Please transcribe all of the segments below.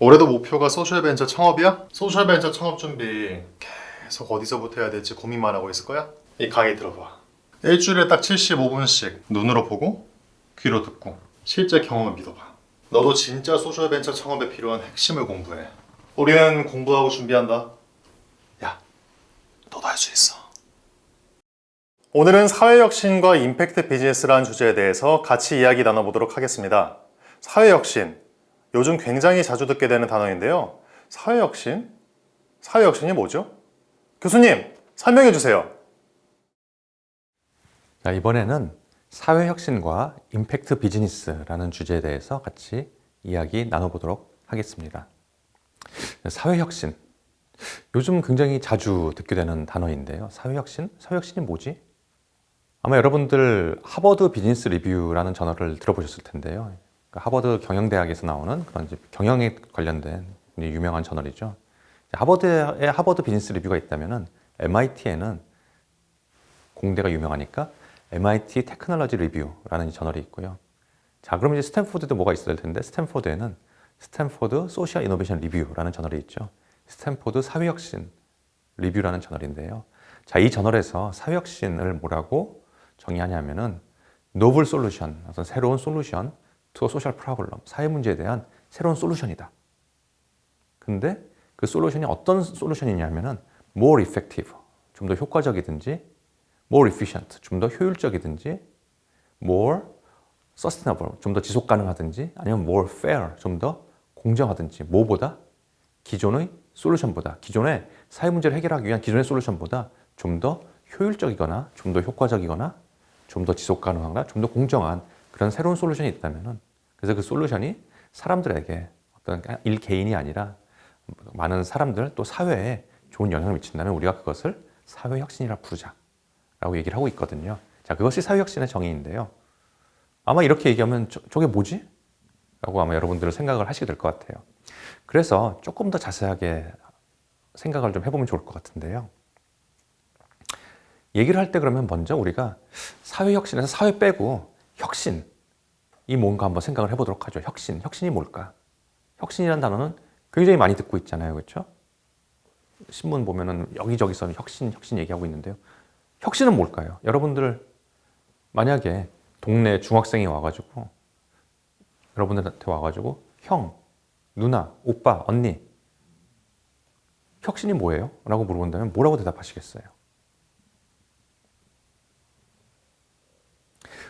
올해도 목표가 소셜벤처 창업이야? 소셜벤처 창업 준비 계속 어디서부터 해야 될지 고민만 하고 있을 거야? 이 강의 들어봐. 일주일에 딱 75분씩 눈으로 보고 귀로 듣고 실제 경험을 믿어봐. 너도 진짜 소셜벤처 창업에 필요한 핵심을 공부해. 우리는 공부하고 준비한다. 야, 너도 할 수 있어. 오늘은 사회혁신과 임팩트 비즈니스라는 주제에 대해서 같이 이야기 나눠보도록 하겠습니다. 사회혁신, 요즘 굉장히 자주 듣게 되는 단어인데요. 사회혁신? 사회혁신이 뭐죠? 교수님, 설명해 주세요. 자, 이번에는 사회혁신과 임팩트 비즈니스라는 주제에 대해서 같이 이야기 나눠보도록 하겠습니다. 사회혁신. 요즘 굉장히 자주 듣게 되는 단어인데요. 사회혁신? 사회혁신이 뭐지? 아마 여러분들 하버드 비즈니스 리뷰라는 저널을 들어보셨을 텐데요. 그러니까 하버드 경영대학에서 나오는 그런 경영에 관련된 유명한 저널이죠. 하버드에 하버드 비즈니스 리뷰가 있다면은 MIT에는 공대가 유명하니까 MIT 테크놀로지 리뷰라는 이 저널이 있고요. 자, 그럼 이제 스탠포드도 뭐가 있어야 될 텐데 스탠포드에는 스탠포드 소셜 이노베이션 리뷰라는 저널이 있죠. 스탠포드 사회혁신 리뷰라는 저널인데요. 자, 이 저널에서 사회혁신을 뭐라고 정의하냐면은 노블 솔루션, 어떤 새로운 솔루션 투 소셜 프로블럼, 사회 문제에 대한 새로운 솔루션이다. 근데 그 솔루션이 어떤 솔루션이냐면은 more effective, 좀 더 효과적이든지 more efficient, 좀 더 효율적이든지 more sustainable, 좀 더 지속 가능하든지 아니면 more fair, 좀 더 공정하든지 뭐보다 기존의 솔루션보다 기존의 사회 문제를 해결하기 위한 기존의 솔루션보다 좀 더 효율적이거나 좀 더 효과적이거나 좀 더 지속 가능하거나 좀 더 공정한 그런 새로운 솔루션이 있다면은 그래서 그 솔루션이 사람들에게 어떤 일 개인이 아니라 많은 사람들 또 사회에 좋은 영향을 미친다면 우리가 그것을 사회 혁신이라 부르자라고 얘기를 하고 있거든요. 자, 그것이 사회 혁신의 정의인데요. 아마 이렇게 얘기하면 저, 저게 뭐지? 라고 아마 여러분들은 생각을 하시게 될 것 같아요. 그래서 조금 더 자세하게 생각을 좀 해보면 좋을 것 같은데요. 얘기를 할 때 그러면 먼저 우리가 사회 혁신에서 사회 빼고 혁신 이 뭔가 한번 생각을 해보도록 하죠. 혁신, 혁신이 뭘까? 혁신이라는 단어는 굉장히 많이 듣고 있잖아요, 그렇죠? 신문 보면은 여기저기서 혁신, 혁신 얘기하고 있는데요. 혁신은 뭘까요? 여러분들 만약에 동네 중학생이 와가지고 여러분들한테 와가지고 형, 누나, 오빠, 언니 혁신이 뭐예요? 라고 물어본다면 뭐라고 대답하시겠어요?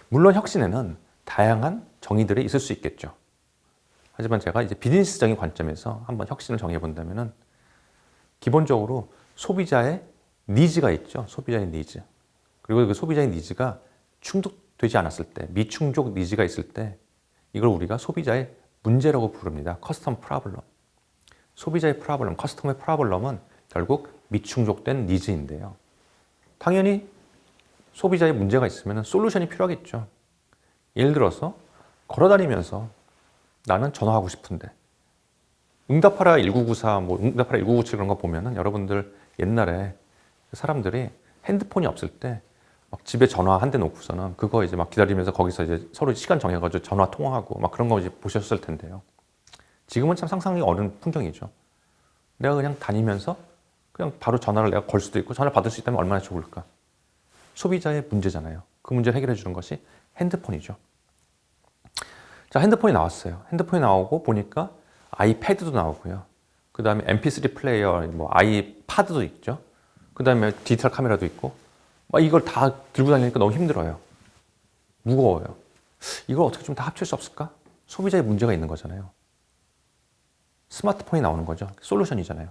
물론 혁신에는 다양한 정의들이 있을 수 있겠죠. 하지만 제가 이제 비즈니스적인 관점에서 한번 혁신을 정해 본다면은 기본적으로 소비자의 니즈가 있죠. 소비자의 니즈. 그리고 그 소비자의 니즈가 충족되지 않았을 때, 미충족 니즈가 있을 때 이걸 우리가 소비자의 문제라고 부릅니다. 커스텀 프라블럼. 소비자의 프라블럼, 커스텀의 프라블럼은 결국 미충족된 니즈인데요. 당연히 소비자의 문제가 있으면 솔루션이 필요하겠죠. 예를 들어서 걸어다니면서 나는 전화하고 싶은데 응답하라 1994, 뭐 응답하라 1997 그런 거 보면은 여러분들 옛날에 사람들이 핸드폰이 없을 때 막 집에 전화 한 대 놓고서는 그거 이제 막 기다리면서 거기서 이제 서로 시간 정해가지고 전화 통화하고 막 그런 거 이제 보셨을 텐데요. 지금은 참 상상이 어려운 풍경이죠. 내가 그냥 다니면서 그냥 바로 전화를 내가 걸 수도 있고 전화를 받을 수 있다면 얼마나 좋을까. 소비자의 문제잖아요. 그 문제를 해결해 주는 것이 핸드폰이죠. 자, 핸드폰이 나왔어요. 핸드폰이 나오고 보니까 아이패드도 나오고요. 그 다음에 MP3 플레이어, 뭐 아이파드도 있죠. 그 다음에 디지털 카메라도 있고, 막 이걸 다 들고 다니니까 너무 힘들어요. 무거워요. 이걸 어떻게 좀 다 합칠 수 없을까? 소비자의 문제가 있는 거잖아요. 스마트폰이 나오는 거죠. 솔루션이잖아요.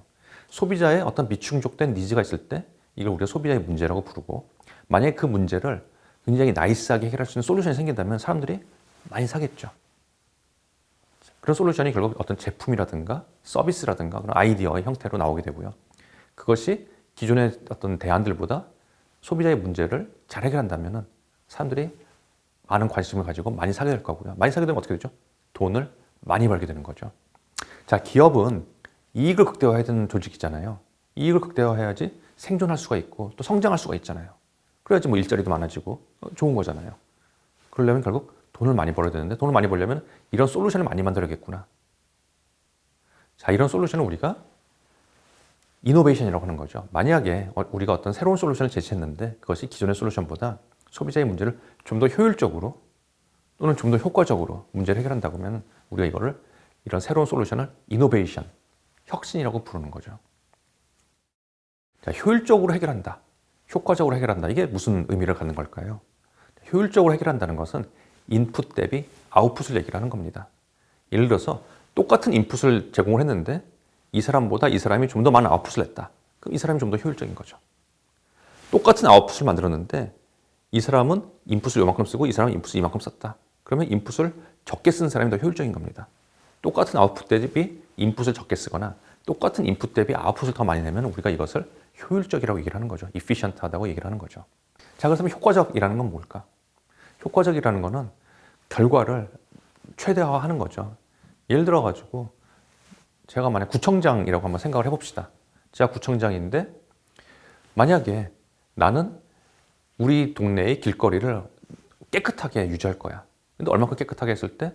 소비자의 어떤 미충족된 니즈가 있을 때 이걸 우리가 소비자의 문제라고 부르고 만약에 그 문제를 굉장히 나이스하게 해결할 수 있는 솔루션이 생긴다면 사람들이 많이 사겠죠. 그런 솔루션이 결국 어떤 제품이라든가 서비스라든가 그런 아이디어의 형태로 나오게 되고요. 그것이 기존의 어떤 대안들보다 소비자의 문제를 잘 해결한다면 사람들이 많은 관심을 가지고 많이 사게 될 거고요. 많이 사게 되면 어떻게 되죠? 돈을 많이 벌게 되는 거죠. 자, 기업은 이익을 극대화해야 되는 조직이잖아요. 이익을 극대화해야지 생존할 수가 있고 또 성장할 수가 있잖아요. 그래야지 뭐 일자리도 많아지고 좋은 거잖아요. 그러려면 결국 돈을 많이 벌어야 되는데 돈을 많이 벌려면 이런 솔루션을 많이 만들어야겠구나. 자, 이런 솔루션을 우리가 이노베이션이라고 하는 거죠. 만약에 어- 우리가 어떤 새로운 솔루션을 제시했는데 그것이 기존의 솔루션보다 소비자의 문제를 좀 더 효율적으로 또는 좀 더 효과적으로 문제를 해결한다고 하면 우리가 이거를 이런 새로운 솔루션을 이노베이션, 혁신이라고 부르는 거죠. 자, 효율적으로 해결한다. 효과적으로 해결한다. 이게 무슨 의미를 갖는 걸까요? 효율적으로 해결한다는 것은 인풋 대비 아웃풋을 얘기를 하는 겁니다. 예를 들어서 똑같은 인풋을 제공을 했는데 이 사람보다 이 사람이 좀 더 많은 아웃풋을 냈다. 그럼 이 사람이 좀 더 효율적인 거죠. 똑같은 아웃풋을 만들었는데 이 사람은 인풋을 요만큼 쓰고 이 사람은 인풋을 이만큼 썼다. 그러면 인풋을 적게 쓴 사람이 더 효율적인 겁니다. 똑같은 아웃풋 대비 인풋을 적게 쓰거나 똑같은 인풋 대비 아웃풋을 더 많이 내면 우리가 이것을 효율적이라고 얘기를 하는 거죠. efficient하다고 얘기를 하는 거죠. 자, 그렇다면 효과적이라는 건 뭘까? 효과적이라는 거는 결과를 최대화하는 거죠. 예를 들어 가지고 제가 만약 구청장이라고 한번 생각을 해봅시다. 제가 구청장인데 만약에 나는 우리 동네의 길거리를 깨끗하게 유지할 거야. 근데 얼마큼 깨끗하게 했을 때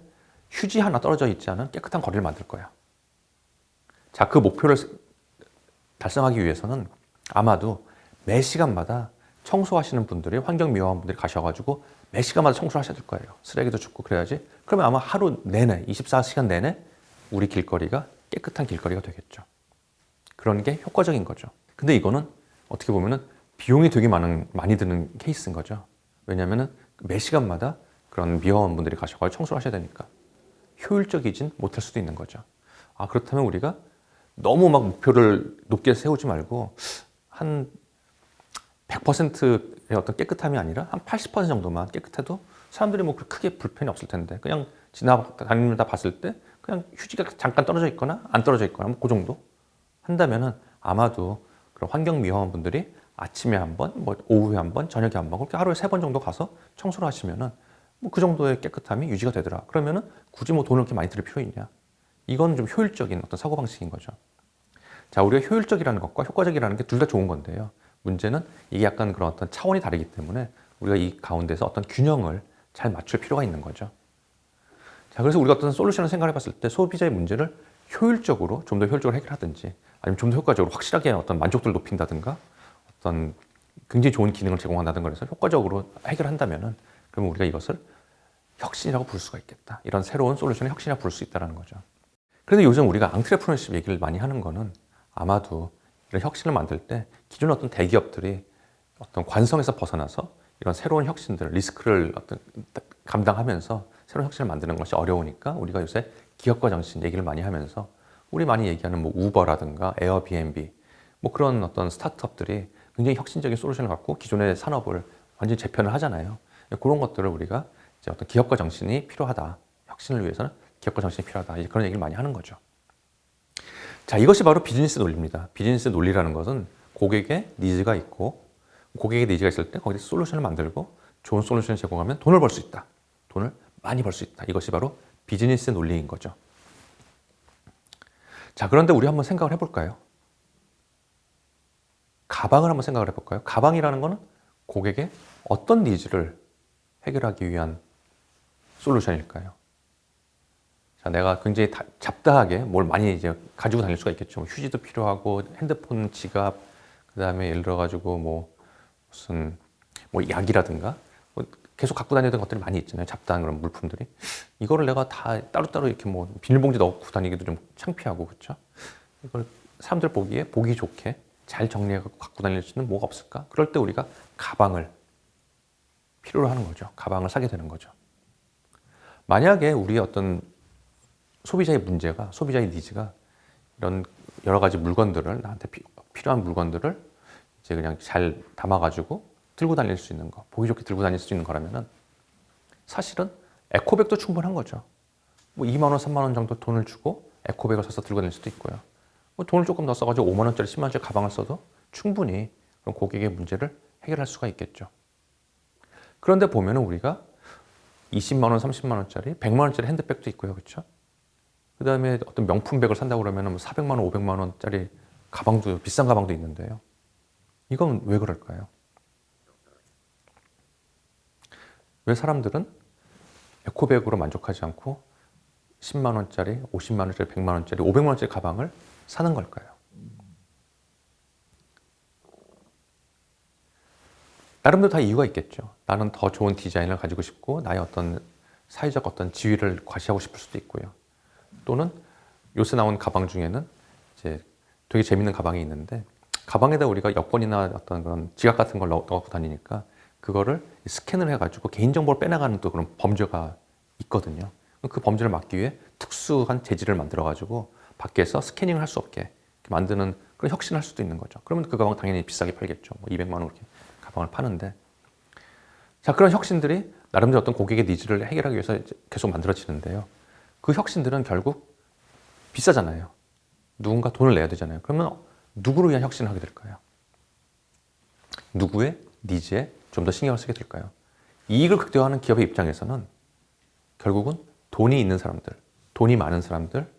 휴지 하나 떨어져 있지 않은 깨끗한 거리를 만들 거야. 자, 그 목표를 달성하기 위해서는 아마도 매 시간마다 청소하시는 분들이 환경미화원 분들이 가셔가지고 매 시간마다 청소를 하셔야 될 거예요. 쓰레기도 줍고 그래야지. 그러면 아마 하루 내내, 24시간 내내 우리 길거리가 깨끗한 길거리가 되겠죠. 그런 게 효과적인 거죠. 근데 이거는 어떻게 보면은 비용이 되게 많은, 많이 드는 케이스인 거죠. 왜냐면은 매 시간마다 그런 미화원 분들이 가셔가지고 청소를 하셔야 되니까 효율적이진 못할 수도 있는 거죠. 아, 그렇다면 우리가 너무 막 목표를 높게 세우지 말고 한 100%의 어떤 깨끗함이 아니라 한 80% 정도만 깨끗해도 사람들이 뭐 크게 불편이 없을 텐데 그냥 지나다니다 봤을 때 그냥 휴지가 잠깐 떨어져 있거나 안 떨어져 있거나 뭐 그 정도 한다면은 아마도 그런 환경 미화원 분들이 아침에 한 번, 뭐 오후에 한 번, 저녁에 한 번, 그렇게 하루에 세 번 정도 가서 청소를 하시면은 뭐 그 정도의 깨끗함이 유지가 되더라. 그러면은 굳이 뭐 돈을 이렇게 많이 들일 필요 있냐? 이건 좀 효율적인 어떤 사고 방식인 거죠. 자, 우리가 효율적이라는 것과 효과적이라는 게 둘 다 좋은 건데요. 문제는 이게 약간 그런 어떤 차원이 다르기 때문에 우리가 이 가운데서 어떤 균형을 잘 맞출 필요가 있는 거죠. 자, 그래서 우리가 어떤 솔루션을 생각해 봤을 때 소비자의 문제를 효율적으로 좀 더 효율적으로 해결하든지 아니면 좀 더 효과적으로 확실하게 어떤 만족도를 높인다든가 어떤 굉장히 좋은 기능을 제공한다든가 그래서 효과적으로 해결한다면은 그러면 우리가 이것을 혁신이라고 부를 수가 있겠다. 이런 새로운 솔루션을 혁신이라고 부를 수 있다는 거죠. 그런데 요즘 우리가 앙트레프너십 얘기를 많이 하는 거는 아마도 이런 혁신을 만들 때 기존 어떤 대기업들이 어떤 관성에서 벗어나서 이런 새로운 혁신들, 리스크를 어떤 감당하면서 새로운 혁신을 만드는 것이 어려우니까 우리가 요새 기업가 정신 얘기를 많이 하면서 우리 많이 얘기하는 뭐 우버라든가 에어비앤비 뭐 그런 어떤 스타트업들이 굉장히 혁신적인 솔루션을 갖고 기존의 산업을 완전히 재편을 하잖아요. 그런 것들을 우리가 이제 어떤 기업가 정신이 필요하다. 혁신을 위해서는 기업가 정신이 필요하다. 이제 그런 얘기를 많이 하는 거죠. 자, 이것이 바로 비즈니스 논리입니다. 비즈니스 논리라는 것은 고객의 니즈가 있고 고객의 니즈가 있을 때 거기서 솔루션을 만들고 좋은 솔루션을 제공하면 돈을 벌 수 있다. 돈을 많이 벌 수 있다. 이것이 바로 비즈니스 논리인 거죠. 자, 그런데 우리 한번 생각을 해볼까요? 가방을 한번 생각을 해볼까요? 가방이라는 것은 고객의 어떤 니즈를 해결하기 위한 솔루션일까요? 자, 내가 굉장히 다- 잡다하게 뭘 많이 이제 가지고 다닐 수가 있겠죠. 뭐 휴지도 필요하고 핸드폰, 지갑, 그다음에 예를 들어 가지고 뭐 무슨 뭐 약이라든가 뭐 계속 갖고 다니던 것들이 많이 있잖아요. 잡다한 그런 물품들이 이거를 내가 다 따로따로 이렇게 뭐 비닐봉지 넣고 다니기도 좀 창피하고 그렇죠. 이걸 사람들 보기에 보기 좋게 잘 정리해서 갖고 다닐 수 있는 뭐가 없을까? 그럴 때 우리가 가방을 필요로 하는 거죠. 가방을 사게 되는 거죠. 만약에 우리의 어떤 소비자의 문제가 소비자의 니즈가 이런 여러 가지 물건들을 나한테 피, 필요한 물건들을 이제 그냥 잘 담아가지고 들고 다닐 수 있는 거, 보기 좋게 들고 다닐 수 있는 거라면은 사실은 에코백도 충분한 거죠. 뭐 2만 원, 3만 원 정도 돈을 주고 에코백을 사서 들고 다닐 수도 있고요. 뭐 돈을 조금 더 써가지고 5만 원짜리, 10만 원짜리 가방을 써도 충분히 그런 고객의 문제를 해결할 수가 있겠죠. 그런데 보면은 우리가 20만 원, 30만 원짜리, 100만 원짜리 핸드백도 있고요, 그렇죠? 그 다음에 어떤 명품백을 산다고 그러면 400만 원, 500만 원짜리 가방도 비싼 가방도 있는데요. 이건 왜 그럴까요? 왜 사람들은 에코백으로 만족하지 않고 10만 원짜리, 50만 원짜리, 100만 원짜리, 500만 원짜리 가방을 사는 걸까요? 나름대로 다 이유가 있겠죠. 나는 더 좋은 디자인을 가지고 싶고 나의 어떤 사회적 어떤 지위를 과시하고 싶을 수도 있고요. 또는 요새 나온 가방 중에는 이제 되게 재밌는 가방이 있는데 가방에다 우리가 여권이나 어떤 그런 지갑 같은 걸 넣- 넣고 다니니까 그거를 스캔을 해가지고 개인정보를 빼나가는 또 그런 범죄가 있거든요. 그 범죄를 막기 위해 특수한 재질을 만들어가지고 밖에서 스캐닝을 할 수 없게 만드는 그런 혁신을 할 수도 있는 거죠. 그러면 그 가방 당연히 비싸게 팔겠죠. 뭐 200만 원 이렇게 가방을 파는데 자 그런 혁신들이 나름대로 어떤 고객의 니즈를 해결하기 위해서 계속 만들어지는데요. 그 혁신들은 결국 비싸잖아요. 누군가 돈을 내야 되잖아요. 그러면 누구를 위한 혁신을 하게 될까요? 누구의 니즈에 좀 더 신경을 쓰게 될까요? 이익을 극대화하는 기업의 입장에서는 결국은 돈이 있는 사람들, 돈이 많은 사람들,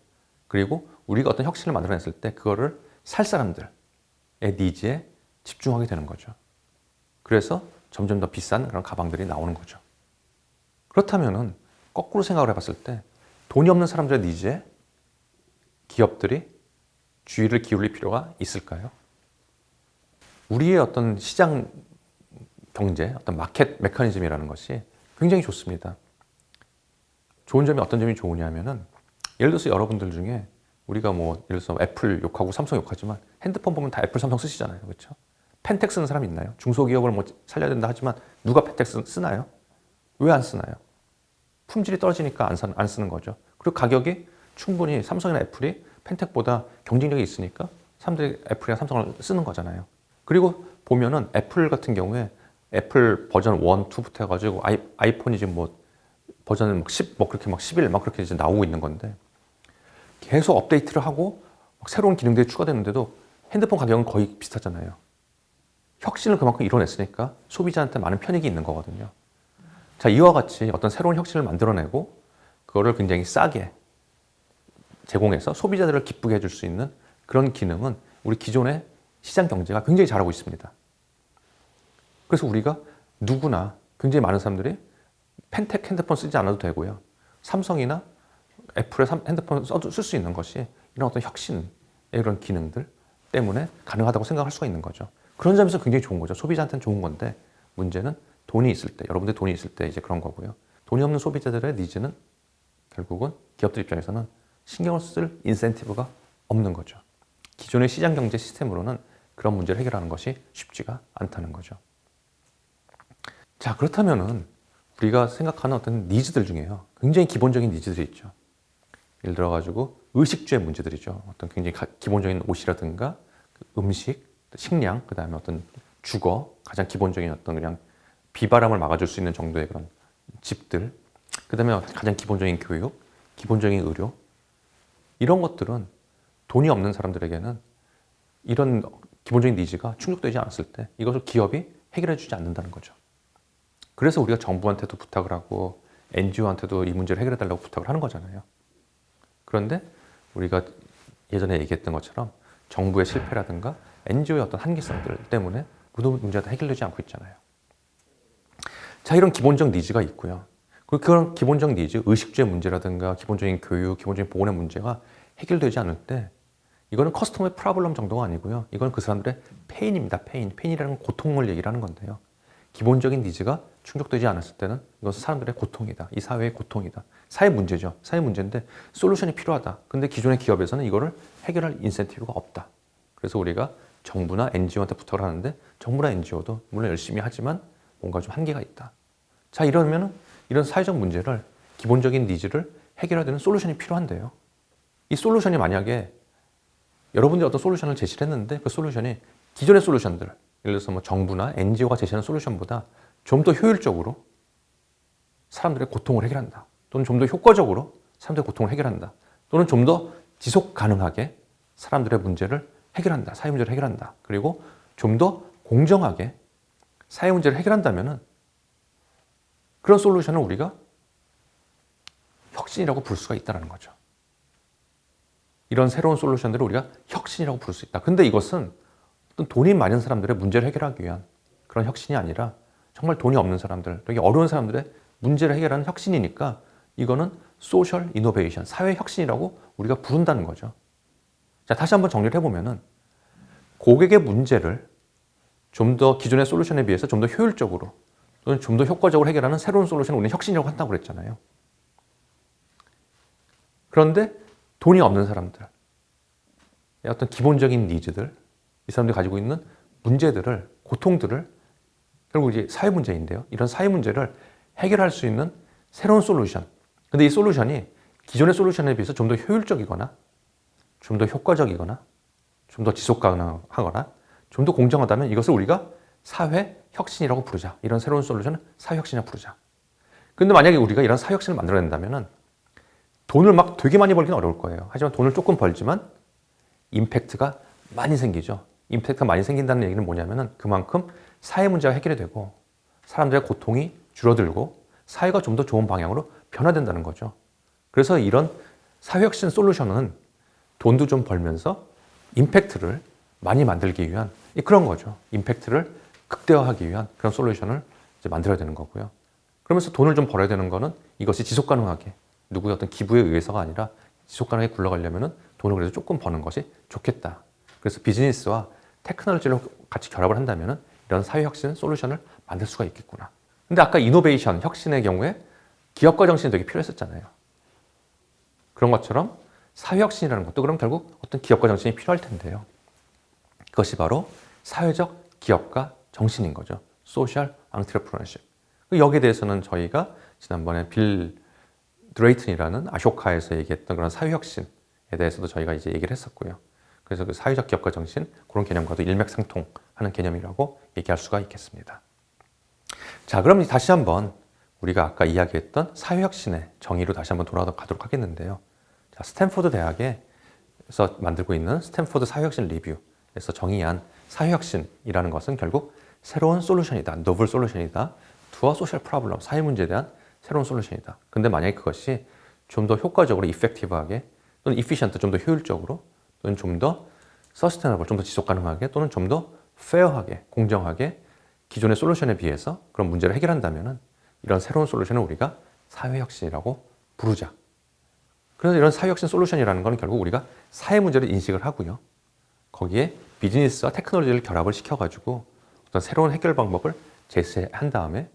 그리고 우리가 어떤 혁신을 만들어냈을 때 그거를 살 사람들의 니즈에 집중하게 되는 거죠. 그래서 점점 더 비싼 그런 가방들이 나오는 거죠. 그렇다면은 거꾸로 생각을 해봤을 때 돈이 없는 사람들의 니즈에 기업들이 주의를 기울일 필요가 있을까요? 우리의 어떤 시장 경제, 어떤 마켓 메커니즘이라는 것이 굉장히 좋습니다. 좋은 점이 어떤 점이 좋으냐면은 예를 들어서 여러분들 중에 우리가 뭐 예를 들어서 애플 욕하고 삼성 욕하지만 핸드폰 보면 다 애플 삼성 쓰시잖아요. 그렇죠? 펜텍 쓰는 사람 있나요? 중소기업을 뭐 살려야 된다 하지만 누가 펜텍 쓰- 쓰나요? 왜 안 쓰나요? 품질이 떨어지니까 안, 사, 안 쓰는 거죠. 그리고 가격이 충분히 삼성이나 애플이 펜텍보다 경쟁력이 있으니까 사람들이 애플이나 삼성을 쓰는 거잖아요. 그리고 보면은 애플 같은 경우에 애플 버전 1, 2부터 해가지고 아이, 아이폰이 지금 뭐 버전은 막 10, 뭐 그렇게 막 11, 막 그렇게 이제 나오고 있는 건데 계속 업데이트를 하고 막 새로운 기능들이 추가되는데도 핸드폰 가격은 거의 비슷하잖아요. 혁신을 그만큼 이뤄냈으니까 소비자한테 많은 편익이 있는 거거든요. 자, 이와 같이 어떤 새로운 혁신을 만들어내고 그거를 굉장히 싸게 제공해서 소비자들을 기쁘게 해줄 수 있는 그런 기능은 우리 기존의 시장 경제가 굉장히 잘하고 있습니다. 그래서 우리가 누구나 굉장히 많은 사람들이 펜텍 핸드폰 쓰지 않아도 되고요. 삼성이나 애플의 삼- 핸드폰 써도 쓸 수 있는 것이 이런 어떤 혁신의 이런 기능들 때문에 가능하다고 생각할 수가 있는 거죠. 그런 점에서 굉장히 좋은 거죠. 소비자한테는 좋은 건데 문제는 돈이 있을 때, 여러분들 돈이 있을 때 이제 그런 거고요. 돈이 없는 소비자들의 니즈는 결국은 기업들 입장에서는 신경을 쓸 인센티브가 없는 거죠. 기존의 시장 경제 시스템으로는 그런 문제를 해결하는 것이 쉽지가 않다는 거죠. 자, 그렇다면은 우리가 생각하는 어떤 니즈들 중에요. 굉장히 기본적인 니즈들이 있죠. 예를 들어가지고 의식주의 문제들이죠. 어떤 굉장히 가- 기본적인 옷이라든가 그 음식, 식량, 그 다음에 어떤 주거, 가장 기본적인 어떤 그냥 비바람을 막아줄 수 있는 정도의 그런 집들, 그 다음에 가장 기본적인 교육, 기본적인 의료, 이런 것들은 돈이 없는 사람들에게는 이런 기본적인 니즈가 충족되지 않았을 때 이것을 기업이 해결해 주지 않는다는 거죠. 그래서 우리가 정부한테도 부탁을 하고 NGO한테도 이 문제를 해결해 달라고 부탁을 하는 거잖아요. 그런데 우리가 예전에 얘기했던 것처럼 정부의 실패라든가 NGO의 어떤 한계성들 때문에 모든 문제가 다 해결되지 않고 있잖아요. 자, 이런 기본적 니즈가 있고요. 그리고 그런 기본적 니즈, 의식주의 문제라든가 기본적인 교육, 기본적인 보건의 문제가 해결되지 않을 때 이거는 커스터머의 프라블럼 정도가 아니고요. 이건 그 사람들의 페인입니다. 페인. 페인이라는 건 고통을 얘기를 하는 건데요. 기본적인 니즈가 충족되지 않았을 때는 이것은 사람들의 고통이다. 이 사회의 고통이다. 사회 문제죠. 사회 문제인데 솔루션이 필요하다. 근데 기존의 기업에서는 이거를 해결할 인센티브가 없다. 그래서 우리가 정부나 NGO한테 부탁을 하는데 정부나 NGO도 물론 열심히 하지만 뭔가 좀 한계가 있다. 자, 이러면은 이런 사회적 문제를 기본적인 니즈를 해결해야 되는 솔루션이 필요한데요. 이 솔루션이 만약에 여러분들이 어떤 솔루션을 제시를 했는데 그 솔루션이 기존의 솔루션들, 예를 들어서 뭐 정부나 NGO가 제시하는 솔루션보다 좀 더 효율적으로 사람들의 고통을 해결한다. 또는 좀 더 효과적으로 사람들의 고통을 해결한다. 또는 좀 더 지속 가능하게 사람들의 문제를 해결한다. 사회 문제를 해결한다. 그리고 좀 더 공정하게 사회 문제를 해결한다면은 그런 솔루션을 우리가 혁신이라고 부를 수가 있다는 거죠. 이런 새로운 솔루션들을 우리가 혁신이라고 부를 수 있다. 근데 이것은 어떤 돈이 많은 사람들의 문제를 해결하기 위한 그런 혁신이 아니라 정말 돈이 없는 사람들, 되게 어려운 사람들의 문제를 해결하는 혁신이니까 이거는 소셜 이노베이션, 사회 혁신이라고 우리가 부른다는 거죠. 자, 다시 한번 정리를 해보면은 고객의 문제를 좀 더 기존의 솔루션에 비해서 좀 더 효율적으로 또는 좀 더 효과적으로 해결하는 새로운 솔루션을 우리는 혁신이라고 한다고 그랬잖아요. 그런데 돈이 없는 사람들, 어떤 기본적인 니즈들, 이 사람들이 가지고 있는 문제들을, 고통들을 결국 이제 사회 문제인데요. 이런 사회 문제를 해결할 수 있는 새로운 솔루션. 근데 이 솔루션이 기존의 솔루션에 비해서 좀 더 효율적이거나 좀 더 효과적이거나 좀 더 지속 가능하거나 좀 더 공정하다면 이것을 우리가 사회 혁신이라고 부르자. 이런 새로운 솔루션을 사회 혁신이라고 부르자. 근데 만약에 우리가 이런 사회 혁신을 만들어낸다면은 돈을 막 되게 많이 벌기는 어려울 거예요. 하지만 돈을 조금 벌지만 임팩트가 많이 생기죠. 임팩트가 많이 생긴다는 얘기는 뭐냐면은 그만큼 사회 문제가 해결이 되고 사람들의 고통이 줄어들고 사회가 좀 더 좋은 방향으로 변화된다는 거죠. 그래서 이런 사회혁신 솔루션은 돈도 좀 벌면서 임팩트를 많이 만들기 위한 그런 거죠. 임팩트를 극대화하기 위한 그런 솔루션을 만들어야 되는 거고요. 그러면서 돈을 좀 벌어야 되는 거는 이것이 지속 가능하게 누구의 어떤 기부에 의해서가 아니라 지속 가능하게 굴러가려면은 돈을 그래도 조금 버는 것이 좋겠다. 그래서 비즈니스와 테크놀로지를 같이 결합을 한다면은 이런 사회 혁신 솔루션을 만들 수가 있겠구나. 근데 아까 이노베이션 혁신의 경우에 기업가 정신이 되게 필요했었잖아요. 그런 것처럼 사회 혁신이라는 것도 그럼 결국 어떤 기업가 정신이 필요할 텐데요. 그것이 바로 사회적 기업가 정신인 거죠. 소셜 앙트레프너십. 여기에 대해서는 저희가 지난번에 빌 드레이튼이라는 아쇼카에서 얘기했던 그런 사회 혁신에 대해서도 저희가 이제 얘기를 했었고요. 그래서 그 사회적 기업가 정신 그런 개념과도 일맥상통하는 개념이라고 얘기할 수가 있겠습니다. 자, 그럼 다시 한번 우리가 아까 이야기했던 사회혁신의 정의로 다시 한번 돌아가도록 하겠는데요. 자, 스탠포드 대학에서 만들고 있는 스탠포드 사회혁신 리뷰 에서 정의한 사회혁신이라는 것은 결국 새로운 솔루션이다, 노블 솔루션이다, 투어 소셜 프로블럼, 사회 문제에 대한 새로운 솔루션이다. 근데 만약에 그것이 좀 더 효과적으로 이펙티브하게 또는 이피션트 좀 더 효율적으로 또는 좀 더 서스테너블, 좀 더 지속 가능하게 또는 좀 더 페어하게, 공정하게 기존의 솔루션에 비해서 그런 문제를 해결한다면은 이런 새로운 솔루션을 우리가 사회혁신이라고 부르자. 그래서 이런 사회혁신 솔루션이라는 것은 결국 우리가 사회 문제를 인식을 하고요. 거기에 비즈니스와 테크놀로지를 결합을 시켜가지고 어떤 새로운 해결 방법을 제시한 다음에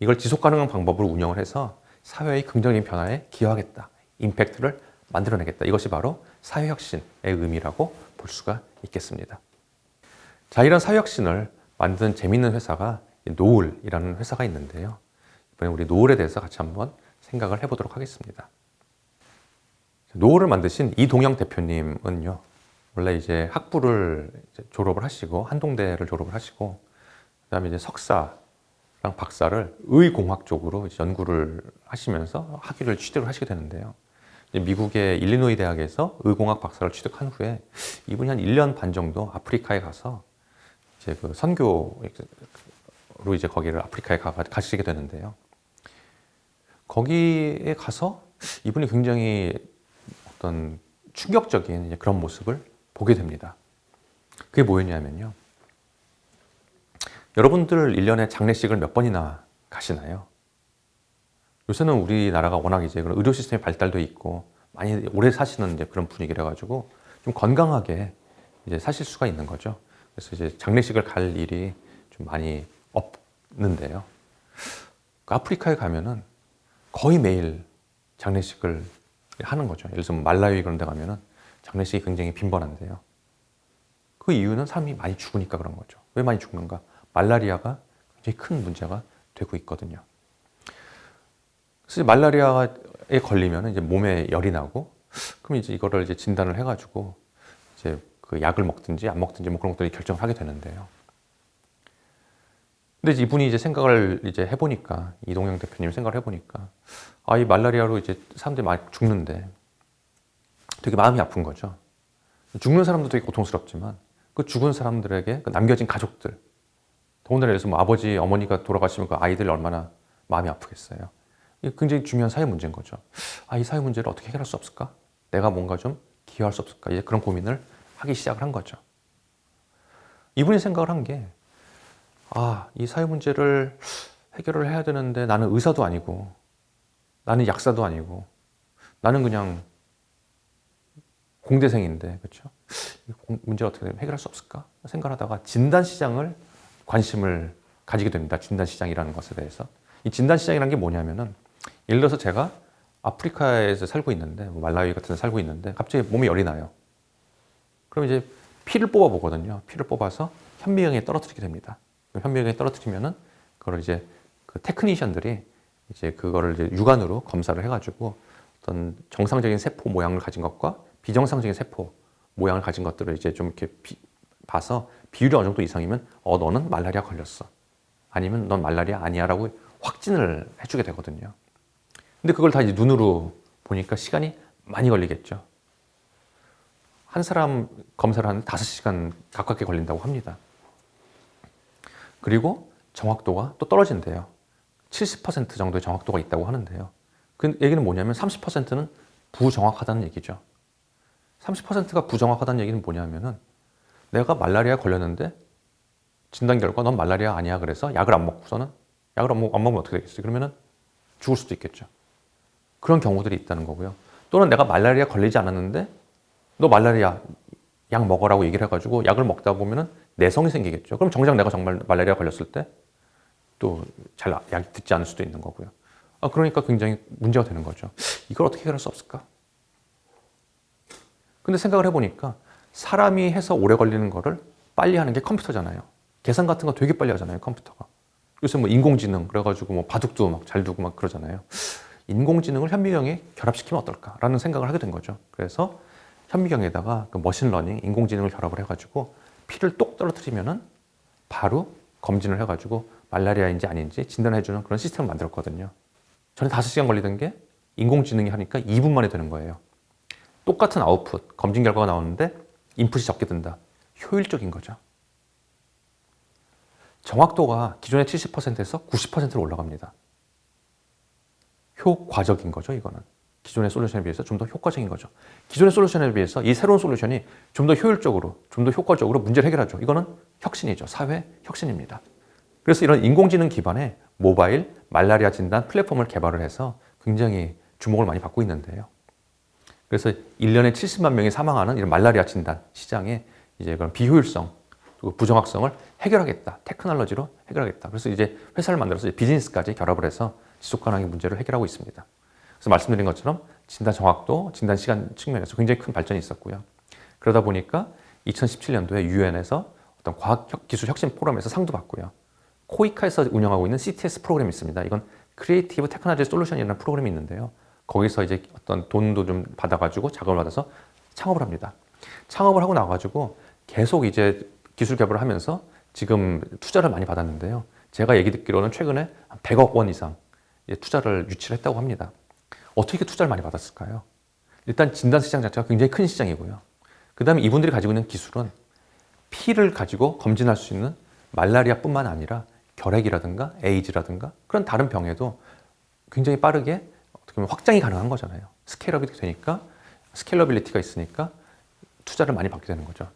이걸 지속 가능한 방법으로 운영을 해서 사회의 긍정적인 변화에 기여하겠다. 임팩트를 만들어내겠다. 이것이 바로 사회혁신의 의미라고 볼 수가 있겠습니다. 자, 이런 사회혁신을 만든 재밌는 회사가 노을이라는 회사가 있는데요. 이번에 우리 노을에 대해서 같이 한번 생각을 해보도록 하겠습니다. 노을을 만드신 이동영 대표님은요, 원래 이제 학부를 이제 졸업을 하시고, 한동대를 졸업을 하시고, 그 다음에 이제 석사랑 박사를 의공학 쪽으로 연구를 하시면서 학위를 취득을 하시게 되는데요. 미국의 일리노이 대학에서 의공학 박사를 취득한 후에 이분이 한 1년 반 정도 아프리카에 가서 이제 그 선교로 이제 거기를 아프리카에 가, 가시게 되는데요. 거기에 가서 이분이 굉장히 어떤 충격적인 그런 모습을 보게 됩니다. 그게 뭐였냐면요. 여러분들 1년에 장례식을 몇 번이나 가시나요? 요새는 우리나라가 워낙 이제 그런 의료 시스템이 발달돼 있고 많이 오래 사시는 이제 그런 분위기라 가지고 좀 건강하게 이제 사실 수가 있는 거죠. 그래서 이제 장례식을 갈 일이 좀 많이 없는데요. 그 아프리카에 가면은 거의 매일 장례식을 하는 거죠. 예를 들면 말라위 그런 데 가면은 장례식이 굉장히 빈번한데요. 그 이유는 사람이 많이 죽으니까 그런 거죠. 왜 많이 죽는가? 말라리아가 굉장히 큰 문제가 되고 있거든요. 그래서 말라리아에 걸리면 이제 몸에 열이 나고, 그럼 이제 이거를 이제 진단을 해가지고 이제 그 약을 먹든지 안 먹든지 뭐 그런 것들이 결정을 하게 되는데요. 근데 이제 이분이 이제 생각을 이제 해보니까 이동영 대표님 생각을 해보니까 아 이 말라리아로 이제 사람들이 많이 죽는데 되게 마음이 아픈 거죠. 죽는 사람도 되게 고통스럽지만 그 죽은 사람들에게 그 남겨진 가족들 더군다나 예를 들어서 뭐 아버지 어머니가 돌아가시면 그 아이들 얼마나 마음이 아프겠어요. 이게 굉장히 중요한 사회 문제인 거죠. 아 이 사회 문제를 어떻게 해결할 수 없을까? 내가 뭔가 좀 기여할 수 없을까? 이제 그런 고민을 하기 시작을 한 거죠. 이분이 생각을 한 게, 아, 이 사회 문제를 해결을 해야 되는데 나는 의사도 아니고 나는 약사도 아니고 나는 그냥 공대생인데 그렇죠? 문제를 어떻게 해결할 수 없을까 생각하다가 진단 시장을 관심을 가지게 됩니다. 진단 시장이라는 것에 대해서 이 진단 시장이라는 게 뭐냐면은 예를 들어서 제가 아프리카에서 살고 있는데 뭐 말라위 같은 데 살고 있는데 갑자기 몸에 열이 나요. 그럼 이제 피를 뽑아 보거든요. 피를 뽑아서 현미경에 떨어뜨리게 됩니다. 현미경에 떨어뜨리면은 그걸 이제 그 테크니션들이 이제 그거를 이제 육안으로 검사를 해가지고 어떤 정상적인 세포 모양을 가진 것과 비정상적인 세포 모양을 가진 것들을 이제 좀 이렇게 비- 봐서 비율이 어느 정도 이상이면 어 너는 말라리아 걸렸어 아니면 넌 말라리아 아니야라고 확진을 해주게 되거든요. 근데 그걸 다 이제 눈으로 보니까 시간이 많이 걸리겠죠. 한 사람 검사를 하는데 5시간 가깝게 걸린다고 합니다. 그리고 정확도가 또 떨어진대요. 70% 정도의 정확도가 있다고 하는데요. 그 얘기는 뭐냐면 30%는 부정확하다는 얘기죠. 30%가 부정확하다는 얘기는 뭐냐면은 내가 말라리아 걸렸는데 진단 결과 넌 말라리아 아니야 그래서 약을 안 먹고서는 약을 안, 먹, 안 먹으면 어떻게 되겠어요? 그러면은 죽을 수도 있겠죠. 그런 경우들이 있다는 거고요. 또는 내가 말라리아 걸리지 않았는데 너 말라리아 약 먹으라고 얘기를 해가지고 약을 먹다 보면은 내성이 생기겠죠. 그럼 정작 내가 정말 말라리아 걸렸을 때 또 잘 약이 듣지 않을 수도 있는 거고요. 아, 그러니까 굉장히 문제가 되는 거죠. 이걸 어떻게 해결할 수 없을까? 근데 생각을 해보니까 사람이 해서 오래 걸리는 거를 빨리 하는 게 컴퓨터잖아요. 계산 같은 거 되게 빨리 하잖아요, 컴퓨터가. 요새 뭐 인공지능 그래가지고 뭐 바둑도 막 잘 두고 막 그러잖아요. 인공지능을 현미경에 결합시키면 어떨까라는 생각을 하게 된 거죠. 그래서 현미경에다가 그 머신러닝, 인공지능을 결합을 해가지고 피를 똑 떨어뜨리면은 바로 검진을 해가지고 말라리아인지 아닌지 진단해주는 그런 시스템을 만들었거든요. 전에 5시간 걸리던 게 인공지능이 하니까 2분 만에 되는 거예요. 똑같은 아웃풋, 검진 결과가 나오는데 인풋이 적게 든다. 효율적인 거죠. 정확도가 기존의 70%에서 90%로 올라갑니다. 효과적인 거죠, 이거는. 기존의 솔루션에 비해서 좀 더 효과적인 거죠. 기존의 솔루션에 비해서 이 새로운 솔루션이 좀 더 효율적으로, 좀 더 효과적으로 문제를 해결하죠. 이거는 혁신이죠. 사회 혁신입니다. 그래서 이런 인공지능 기반의 모바일 말라리아 진단 플랫폼을 개발을 해서 굉장히 주목을 많이 받고 있는데요. 그래서 1년에 70만 명이 사망하는 이런 말라리아 진단 시장에 이제 그런 비효율성, 부정확성을 해결하겠다. 테크놀로지로 해결하겠다. 그래서 이제 회사를 만들어서 비즈니스까지 결합을 해서 지속 가능의 문제를 해결하고 있습니다. 그래서 말씀드린 것처럼 진단 정확도, 진단 시간 측면에서 굉장히 큰 발전이 있었고요. 그러다 보니까 2017년도에 유엔에서 어떤 과학 혁- 기술 혁신 포럼에서 상도 받고요. 코이카에서 운영하고 있는 CTS 프로그램이 있습니다. 이건 크리에이티브 테크놀로지 솔루션이라는 프로그램이 있는데요. 거기서 이제 어떤 돈도 좀 받아가지고 자금을 받아서 창업을 합니다. 창업을 하고 나가지고 계속 이제 기술 개발을 하면서 지금 투자를 많이 받았는데요. 제가 얘기 듣기로는 최근에 한 100억 원 이상 투자를 유치를 했다고 합니다. 어떻게 투자를 많이 받았을까요? 일단 진단 시장 자체가 굉장히 큰 시장이고요. 그 다음에 이분들이 가지고 있는 기술은 피를 가지고 검진할 수 있는 말라리아뿐만 아니라 결핵이라든가 에이즈라든가 그런 다른 병에도 굉장히 빠르게 보면 확장이 가능한 거잖아요. 스케일업이 되니까 스케일러빌리티가 있으니까 투자를 많이 받게 되는 거죠.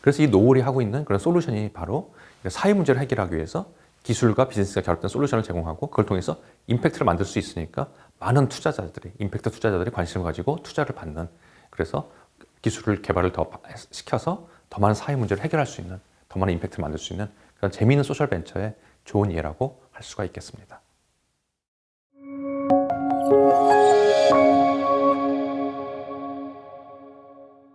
그래서 이 노을이 하고 있는 그런 솔루션이 바로 사회 문제를 해결하기 위해서 기술과 비즈니스가 결합된 솔루션을 제공하고 그걸 통해서 임팩트를 만들 수 있으니까 많은 투자자들이 임팩트 투자자들이 관심을 가지고 투자를 받는 그래서 기술을 개발을 더 시켜서 더 많은 사회 문제를 해결할 수 있는 더 많은 임팩트를 만들 수 있는 그런 재미있는 소셜 벤처의 좋은 예라고 할 수가 있겠습니다. 嗯。